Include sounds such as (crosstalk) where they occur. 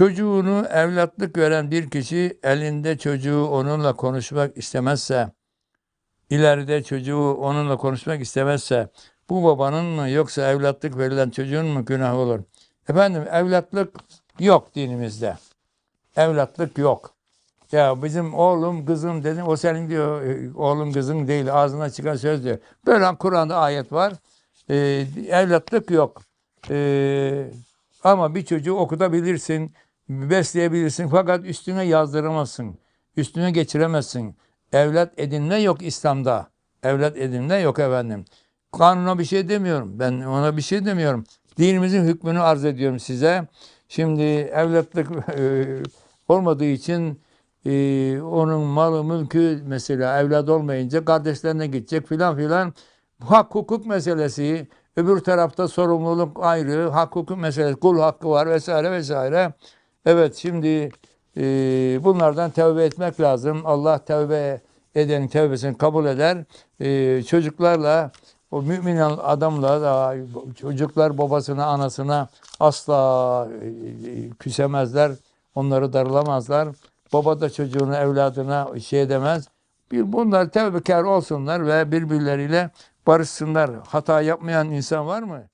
Çocuğunu evlatlık veren bir kişi elinde çocuğu onunla konuşmak istemezse, ileride çocuğu onunla konuşmak istemezse, bu babanın mı yoksa evlatlık verilen çocuğun mu günahı olur? Efendim evlatlık yok dinimizde. Evlatlık yok. Ya bizim oğlum kızım dedim o senin diyor oğlum kızın değil ağzına çıkan söz diyor. Böyle Kur'an'da ayet var. Ee, evlatlık yok. Ee, ama bir çocuğu okutabilirsin, besleyebilirsin fakat üstüne yazdıramazsın. Üstüne geçiremezsin. Evlat edinme yok İslam'da. Evlat edinme yok efendim. Kanuna bir şey demiyorum. Ben ona bir şey demiyorum. Dinimizin hükmünü arz ediyorum size. Şimdi evlatlık (laughs) e, olmadığı için e, onun malı mülkü mesela evlat olmayınca kardeşlerine gidecek filan filan. Hak hukuk meselesi. Öbür tarafta sorumluluk ayrı. Hak hukuk meselesi. Kul hakkı var vesaire vesaire. Evet şimdi e, bunlardan tevbe etmek lazım. Allah tevbe edenin tevbesini kabul eder. E, çocuklarla o mümin adamla da çocuklar babasına anasına asla e, küsemezler. Onları darılamazlar. Baba da çocuğunu evladına şey edemez. Bir bunlar tevbekar olsunlar ve birbirleriyle barışsınlar. Hata yapmayan insan var mı?